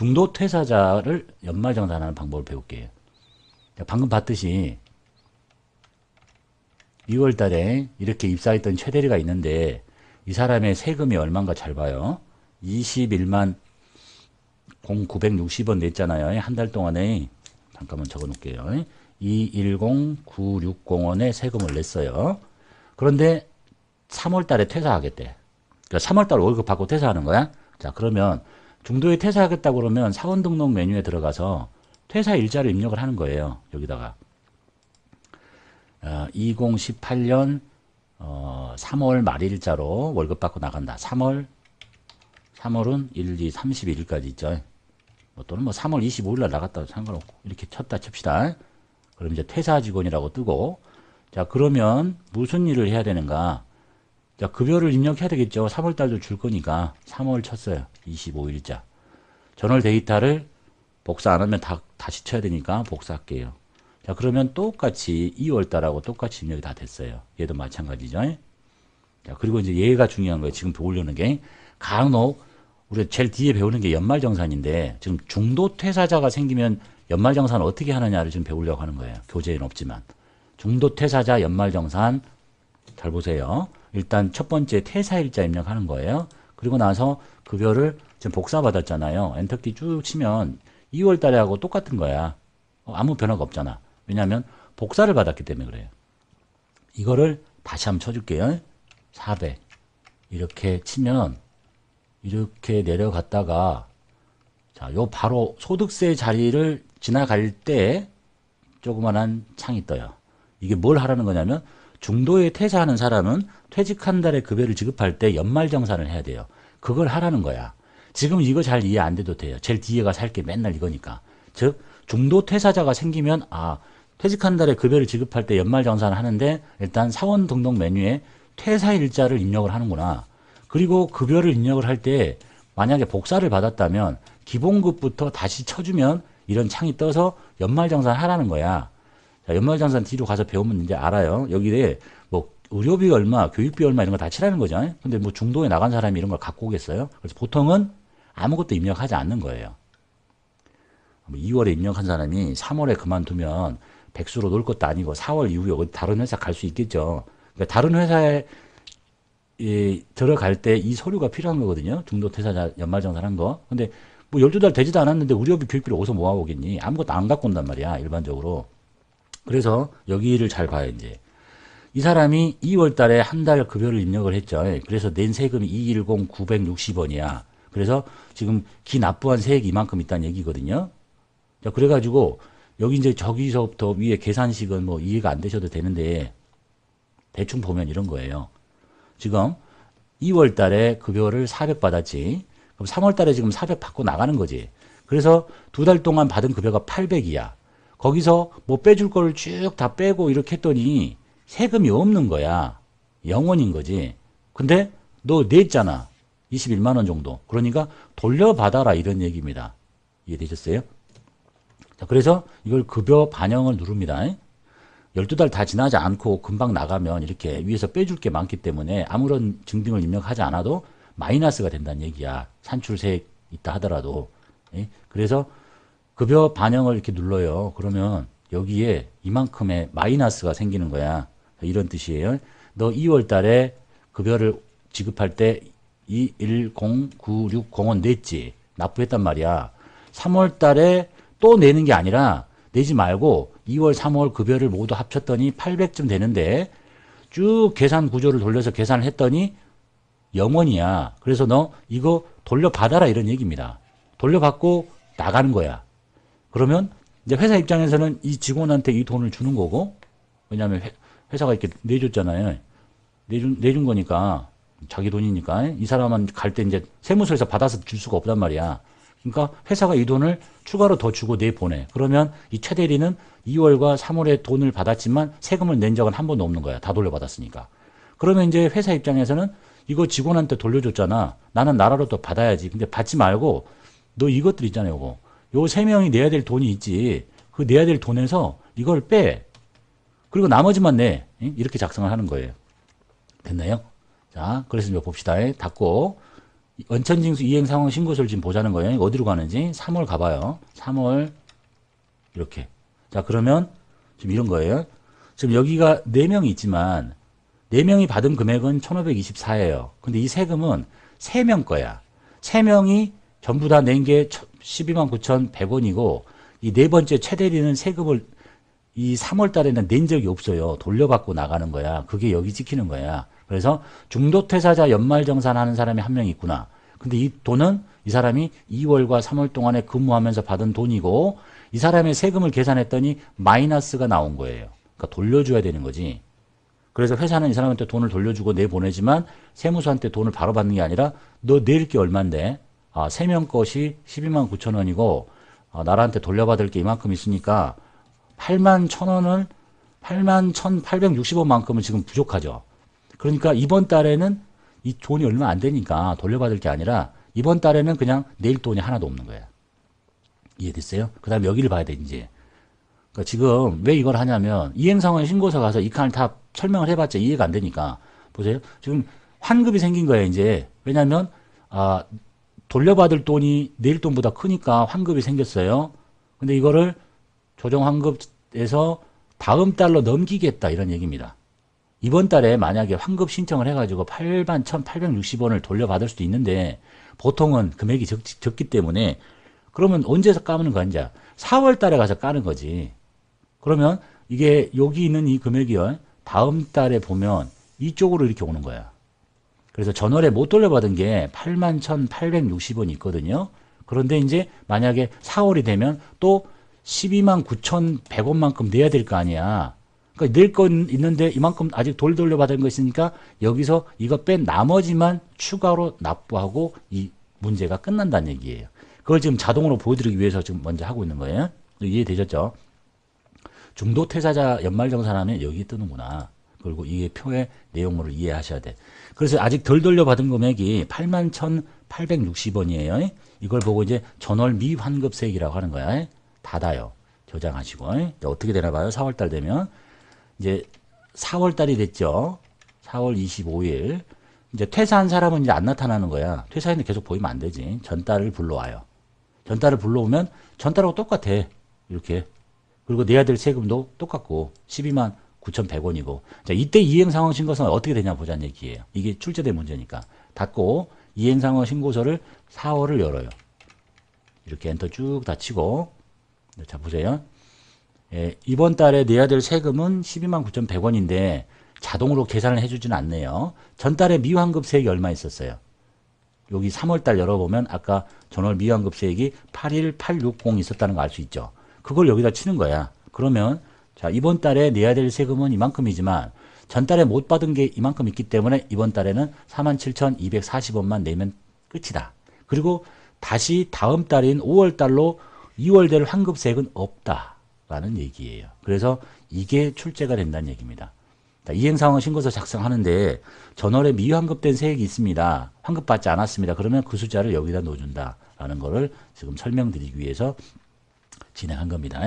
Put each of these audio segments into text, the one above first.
중도 퇴사자를 연말정산하는 방법을 배울게요. 방금 봤듯이 2월 달에 이렇게 입사했던 최대리가 있는데 이 사람의 세금이 얼마인가 잘 봐요. 21만 0960원 냈잖아요. 한 달 동안에 잠깐만 적어 놓을게요. 210960원의 세금을 냈어요. 그런데 3월 달에 퇴사하겠대. 그러니까 3월 달 월급 받고 퇴사하는 거야. 자, 그러면 중도에 퇴사하겠다 그러면 사원 등록 메뉴에 들어가서 퇴사 일자를 입력을 하는 거예요. 여기다가. 어, 2018년 어, 3월 말일자로 월급 받고 나간다. 3월 3월은 1, 2, 31일까지 있죠. 뭐 또는 뭐 3월 25일 날 나갔다 상관없고 이렇게 쳤다 칩시다. 그럼 이제 퇴사 직원이라고 뜨고 자 그러면 무슨 일을 해야 되는가? 자 급여를 입력해야 되겠죠. 3월 달도 줄 거니까 3월 쳤어요. 25일자. 전월 데이터를 복사 안 하면 다, 다시 쳐야 되니까 복사할게요. 자 그러면 똑같이 2월 달하고 똑같이 입력이 다 됐어요. 얘도 마찬가지죠. 자 그리고 이제 얘가 중요한 거예요. 지금 배우려는 게 간혹 우리가 제일 뒤에 배우는 게 연말정산인데 지금 중도 퇴사자가 생기면 연말정산 어떻게 하느냐를 지금 배우려고 하는 거예요. 교재에는 없지만 중도 퇴사자 연말정산 잘 보세요. 일단 첫 번째 퇴사일자 입력하는 거예요. 그리고 나서 급여를 지금 복사 받았잖아요. 엔터키 쭉 치면 2월 달에 하고 똑같은 거야. 어, 아무 변화가 없잖아. 왜냐하면 복사를 받았기 때문에 그래요. 이거를 다시 한번 쳐줄게요. 400 이렇게 치면 이렇게 내려갔다가 자, 요 바로 소득세 자리를 지나갈 때 조그만한 창이 떠요. 이게 뭘 하라는 거냐면 중도에 퇴사하는 사람은 퇴직 한 달에 급여를 지급할 때 연말정산을 해야 돼요. 그걸 하라는 거야. 지금 이거 잘 이해 안 돼도 돼요. 제일 뒤에가 살게 맨날 이거니까. 즉 중도 퇴사자가 생기면 아 퇴직한 달에 급여를 지급할 때 연말정산을 하는데 일단 사원 등록 메뉴에 퇴사 일자를 입력을 하는구나. 그리고 급여를 입력을 할 때 만약에 복사를 받았다면 기본급부터 다시 쳐주면 이런 창이 떠서 연말정산 하라는 거야. 자, 연말정산 뒤로 가서 배우면 이제 알아요. 여기에 뭐 의료비 얼마, 교육비 얼마 이런 거 다 치라는 거죠. 근데 뭐 중도에 나간 사람이 이런 걸 갖고 오겠어요? 그래서 보통은 아무것도 입력하지 않는 거예요. 2월에 뭐 입력한 사람이 3월에 그만두면 백수로 놀 것도 아니고 4월 이후에 다른 회사 갈 수 있겠죠. 그러니까 다른 회사에 이, 들어갈 때 이 서류가 필요한 거거든요. 중도 퇴사자 연말정산 한 거. 근데 뭐 12달 되지도 않았는데 우리업비 교육비를 어디서 모아오겠니? 아무것도 안 갖고 온단 말이야, 일반적으로. 그래서 여기를 잘 봐요, 이제. 이 사람이 2월 달에 한 달 급여를 입력을 했죠. 그래서 낸 세금이 210,960원이야. 그래서 지금 기 납부한 세액이 이만큼 있다는 얘기거든요. 자, 그래가지고 여기 이제 저기서부터 위에 계산식은 뭐 이해가 안 되셔도 되는데 대충 보면 이런 거예요. 지금 2월 달에 급여를 400 받았지. 그럼 3월 달에 지금 400 받고 나가는 거지. 그래서 두 달 동안 받은 급여가 800이야. 거기서 뭐 빼줄 거를 쭉 다 빼고 이렇게 했더니 세금이 없는 거야. 영원인 거지. 근데 너 냈잖아. 21만 원 정도. 그러니까 돌려받아라 이런 얘기입니다. 이해되셨어요? 자, 그래서 이걸 급여 반영을 누릅니다. 12달 다 지나지 않고 금방 나가면 이렇게 위에서 빼줄 게 많기 때문에 아무런 증빙을 입력하지 않아도 마이너스가 된다는 얘기야. 산출세액 있다 하더라도. 예? 그래서 급여 반영을 이렇게 눌러요. 그러면 여기에 이만큼의 마이너스가 생기는 거야. 이런 뜻이에요. 너 2월 달에 급여를 지급할 때 2109601 냈지. 납부했단 말이야. 3월 달에 또 내는 게 아니라 내지 말고 2월, 3월 급여를 모두 합쳤더니 800쯤 되는데 쭉 계산 구조를 돌려서 계산을 했더니 0원이야. 그래서 너 이거 돌려받아라 이런 얘기입니다. 돌려받고 나가는 거야. 그러면 이제 회사 입장에서는 이 직원한테 이 돈을 주는 거고 왜냐하면 회 사가 이렇게 내줬잖아요. 내준, 내준 거니까 자기 돈이니까 이 사람은 갈 때 이제 세무서에서 받아서 줄 수가 없단 말이야. 그러니까 회사가 이 돈을 추가로 더 주고 내보내. 그러면 이 최 대리는 2월과 3월에 돈을 받았지만 세금을 낸 적은 한 번도 없는 거야. 다 돌려받았으니까. 그러면 이제 회사 입장에서는 이거 직원한테 돌려줬잖아. 나는 나라로 또 받아야지. 근데 받지 말고 너 이것들 있잖아요. 요거. 요 세 명이 내야 될 돈이 있지. 그 내야 될 돈에서 이걸 빼. 그리고 나머지만 내. 이렇게 작성을 하는 거예요. 됐나요? 자, 그래서 이제 봅시다. 닫고 원천징수 이행 상황 신고서를 지금 보자는 거예요. 어디로 가는지 3월 가봐요. 3월 이렇게. 자 그러면 지금 이런 거예요. 지금 여기가 4명이 있지만 4명이 받은 금액은 1524예요. 근데 이 세금은 3명 거야. 3명이 전부 다 낸 게 12만 9,100원이고 이 네 번째 최대리는 세금을 이 3월 달에는 낸 적이 없어요. 돌려받고 나가는 거야. 그게 여기 찍히는 거야. 그래서 중도퇴사자 연말정산하는 사람이 한 명 있구나. 근데 이 돈은 이 사람이 2월과 3월 동안에 근무하면서 받은 돈이고 이 사람의 세금을 계산했더니 마이너스가 나온 거예요. 그러니까 돌려줘야 되는 거지. 그래서 회사는 이 사람한테 돈을 돌려주고 내보내지만 세무서한테 돈을 바로 받는 게 아니라 너낼게 얼만데 아, 세명 것이 12만 9천 원이고 아, 나한테 돌려받을 게 이만큼 있으니까 8만 천 원을 8만 1,860원만큼은 지금 부족하죠. 그러니까 이번 달에는 이 돈이 얼마 안 되니까 돌려받을 게 아니라 이번 달에는 그냥 내일 돈이 하나도 없는 거야. 이해됐어요? 그 다음에 여기를 봐야 돼, 이제. 그러니까 지금 왜 이걸 하냐면 이행상황 신고서 가서 이 칸을 다 설명을 해봤자 이해가 안 되니까. 보세요. 지금 환급이 생긴 거예요, 이제. 왜냐면, 아, 돌려받을 돈이 내일 돈보다 크니까 환급이 생겼어요. 근데 이거를 조정 환급에서 다음 달로 넘기겠다 이런 얘기입니다. 이번 달에 만약에 환급 신청을 해가지고 8만 1,860원을 돌려받을 수도 있는데 보통은 금액이 적, 적기 때문에 그러면 언제서 까는 이제 4월 달에 가서 까는 거지. 그러면 이게 여기 있는 이 금액이요. 다음 달에 보면 이쪽으로 이렇게 오는 거야. 그래서 전월에 못 돌려받은 게 8만 1,860원이 있거든요. 그런데 이제 만약에 4월이 되면 또 12만 9,100원만큼 내야 될 거 아니야. 그러니까 낼 건 있는데 이만큼 아직 돌 돌려받은 거 있으니까 여기서 이거 뺀 나머지만 추가로 납부하고 이 문제가 끝난다는 얘기예요. 그걸 지금 자동으로 보여드리기 위해서 지금 먼저 하고 있는 거예요. 이해되셨죠? 중도 퇴사자 연말정산하면 여기 뜨는구나. 그리고 이 표의 내용물을 이해하셔야 돼. 그래서 아직 덜 돌려받은 금액이 81,860원이에요. 이걸 보고 이제 전월 미환급세액이라고 하는 거야. 닫아요. 저장하시고. 어떻게 되나 봐요. 4월 달 되면. 이제 4월 달이 됐죠. 4월 25일. 이제 퇴사한 사람은 이제 안 나타나는 거야. 퇴사했는데 계속 보이면 안 되지. 전달을 불러와요. 전달을 불러오면 전달하고 똑같아. 이렇게. 그리고 내야 될 세금도 똑같고 12만 9,100원이고. 자, 이때 이행 상황 신고서는 어떻게 되냐 보자는 얘기예요. 이게 출제된 문제니까. 닫고 이행 상황 신고서를 4월을 열어요. 이렇게 엔터 쭉 닫히고 자, 보세요. 예, 이번 달에 내야 될 세금은 12만 9,100원인데 자동으로 계산을 해주지는 않네요. 전달에 미환급 세액이 얼마 있었어요? 여기 3월달 열어보면 아까 전월 미환급 세액이 81860 있었다는 거 알 수 있죠. 그걸 여기다 치는 거야. 그러면 자 이번 달에 내야 될 세금은 이만큼이지만 전달에 못 받은 게 이만큼 있기 때문에 이번 달에는 47,240원만 내면 끝이다. 그리고 다시 다음 달인 5월 달로 2월 될 환급세액은 없다라는 얘기예요. 그래서 이게 출제가 된다는 얘기입니다. 이행상황 신고서 작성하는데 전월에 미환급된 세액이 있습니다. 환급받지 않았습니다. 그러면 그 숫자를 여기다 넣어준다라는 거를 지금 설명드리기 위해서 진행한 겁니다.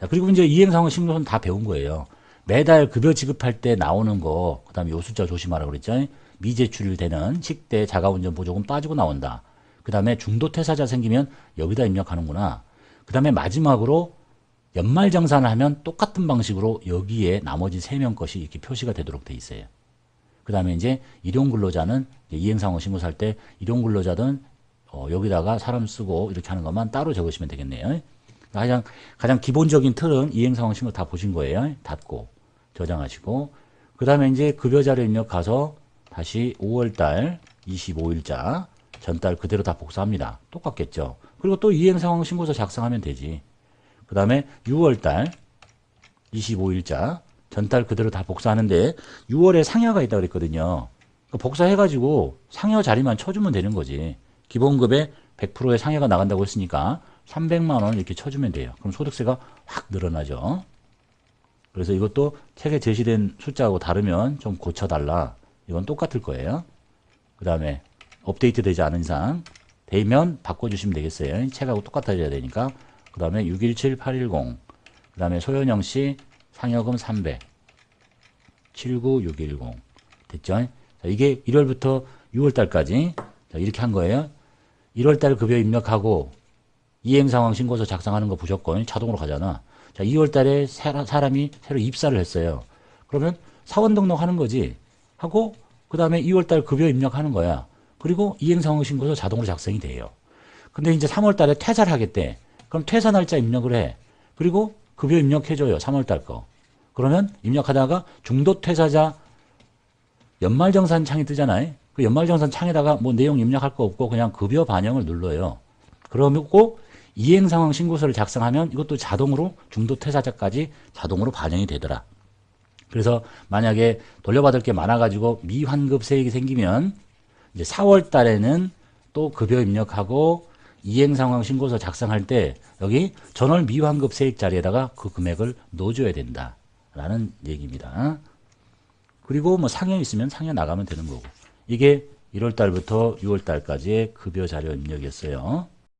자, 그리고 이제 이행상황 신고서는 다 배운 거예요. 매달 급여 지급할 때 나오는 거, 그 다음에 요 숫자 조심하라고 그랬죠. 미제출되는 식대, 자가운전 보조금 빠지고 나온다. 그 다음에 중도 퇴사자 생기면 여기다 입력하는구나. 그 다음에 마지막으로 연말 정산을 하면 똑같은 방식으로 여기에 나머지 세 명 것이 이렇게 표시가 되도록 돼 있어요. 그 다음에 이제 일용 근로자는 이행상호 신고할 때 일용 근로자든 어, 여기다가 사람 쓰고 이렇게 하는 것만 따로 적으시면 되겠네요. 가장, 가장 기본적인 틀은 이행상황 신고 다 보신 거예요. 닫고 저장하시고 그 다음에 이제 급여자료 입력 가서 다시 5월달 25일자 전달 그대로 다 복사합니다. 똑같겠죠. 그리고 또 이행상황 신고서 작성하면 되지. 그 다음에 6월달 25일자 전달 그대로 다 복사하는데 6월에 상여가 있다고 그랬거든요. 그 복사해가지고 상여 자리만 쳐주면 되는 거지. 기본급에 100%의 상여가 나간다고 했으니까 300만 원을 이렇게 쳐주면 돼요. 그럼 소득세가 확 늘어나죠. 그래서 이것도 책에 제시된 숫자하고 다르면 좀 고쳐달라. 이건 똑같을 거예요. 그 다음에 업데이트 되지 않은 이상 되면 바꿔주시면 되겠어요. 책하고 똑같아져야 되니까. 그 다음에 617810. 그 다음에 소연영 씨 상여금 300. 79610. 됐죠? 자, 이게 1월부터 6월달까지 자, 이렇게 한 거예요. 1월달 급여 입력하고 이행 상황 신고서 작성하는 거 무조건 자동으로 가잖아. 자, 2월 달에 사람이 새로 입사를 했어요. 그러면 사원 등록하는 거지. 하고 그 다음에 2월 달 급여 입력하는 거야. 그리고 이행 상황 신고서 자동으로 작성이 돼요. 근데 이제 3월 달에 퇴사를 하겠대. 그럼 퇴사 날짜 입력을 해. 그리고 급여 입력해줘요. 3월 달 거. 그러면 입력하다가 중도 퇴사자 연말정산 창이 뜨잖아요. 그 연말정산 창에다가 뭐 내용 입력할 거 없고 그냥 급여 반영을 눌러요. 그러고 이행 상황 신고서를 작성하면 이것도 자동으로 중도 퇴사자까지 자동으로 반영이 되더라. 그래서 만약에 돌려받을 게 많아가지고 미환급 세액이 생기면 이제 4월 달에는 또 급여 입력하고 이행상황 신고서 작성할 때 여기 전월 미환급 세액 자리에다가 그 금액을 넣어줘야 된다 라는 얘기입니다. 그리고 뭐 상여 있으면 상여 나가면 되는 거고 이게 1월 달부터 6월 달까지의 급여 자료 입력이었어요.